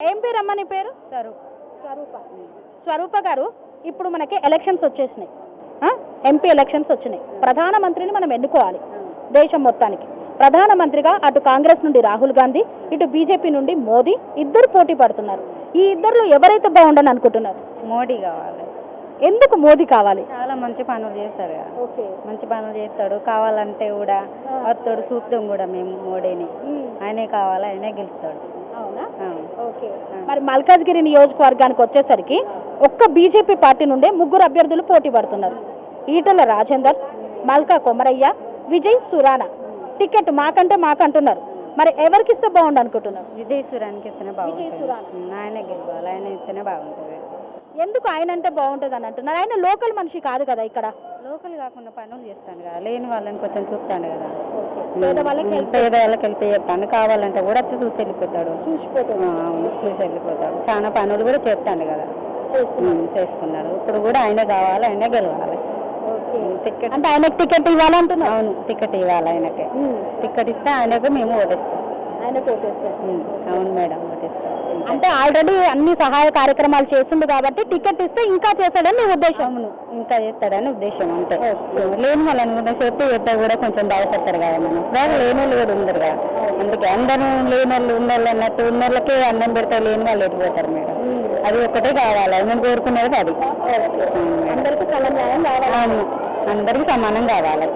ఏం పేరు అమ్మ నీ పేరు? స్వరూప్. స్వరూప. స్వరూప గారు ఇప్పుడు మనకి ఎలక్షన్స్ వచ్చేసినాయి? ఎంపీ ఎలక్షన్స్ వచ్చినాయి. ప్రధానమంత్రిని మనం ఎన్నుకోవాలి దేశం మొత్తానికి. ప్రధానమంత్రిగా అటు కాంగ్రెస్ నుండి రాహుల్ గాంధీ ఇటు బీజేపీ నుండి మోదీ ఇద్దరు పోటీ పడుతున్నారు. ఈ ఇద్దరిలో ఎవరైతే బాగుండని అనుకుంటున్నారు? మోడీ కావాలి. ఎందుకు మోదీ కావాలి? చాలా మంచి పనులు చేస్తాడు ఓకే. మంచి పనులు చేస్తాడు. కావాలంటే కూడా వస్తాడు చూద్దాం కూడా మేము మోడీని. ఆయనే కావాలి ఆయనే గెలుస్తాడు. అవునా? మరి మల్కాజ్గిరి నియోజకవర్గానికి వచ్చేసరికి ఒక్క బీజేపీ పార్టీ నుండే ముగ్గురు అభ్యర్థులు పోటీ పడుతున్నారు. ఈటల రాజేందర్ మల్కా కొమరయ్య విజయ్ సురాణ టికెట్ మాకంటే మాకంటున్నారు. మరి ఎవరికి ఇస్తే బాగుండు అనుకుంటున్నారు? విజయ్ సురానికి ఇస్తేనే బాగుంటుంది. సురాణ. ఉమ్, ఆయనే గెలవాలి ఆయన ఇస్తేనే బాగుంటుంది. ఎందుకు ఆయన అంటే బాగుంటుంది అని అంటున్నారు? ఆయన లోకల్ మనిషి కాదు కదా ఇక్కడ. లోకల్ కాకుండా పనులు చేస్తాను కదా లేని వాళ్ళని కొంచెం చూస్తాడు కదా. పేదవాళ్ళకి వెళ్ళి చెప్తాను కావాలంటే కూడా వచ్చి చూసి వెళ్ళిపోతాడు. చూసి వెళ్ళిపోతాడు. చాలా పనులు కూడా చేస్తాడు కదా. చేస్తున్నాడు. ఇప్పుడు కూడా ఆయనే కావాలి ఆయనే గెలవాలి. టికెట్ అంటే ఆయనకి టికెట్ ఇవ్వాలంటున్నారు అవును టికెట్ ఇవ్వాలి ఆయనకి. టికెట్ ఇస్తే ఆయనకు మేము ఓటిస్తాం. ఆయన ఓటేస్తారు ఉమ్, అవును మేడం ఓటిస్తాం. అంటే ఆల్రెడీ అన్ని సహాయ కార్యక్రమాలు చేస్తుండు కాబట్టి టికెట్ ఇస్తే ఇంకా చేస్తాడని నీ ఉద్దేశం ఇంకా చేస్తాడని ఉద్దేశం అంతే. లేని వాళ్ళని కూడా చెప్పి చేస్తే కూడా కొంచెం బాధపడతారు కదా మనం. బాగా లేని వాళ్ళు కూడా ఉండరు కదా. అందుకే అందరూ లేని వాళ్ళు ఉన్న వాళ్ళు అన్నట్టు ఉన్న వాళ్ళకే అన్నం పెడతారు లేని వాళ్ళు ఎటుపోతారు మేడం? అది ఒకటే కావాలి మేము కోరుకునేది అది. అందరికీ సమన్వయం కావాలి. అందరికీ సమానం కావాలి.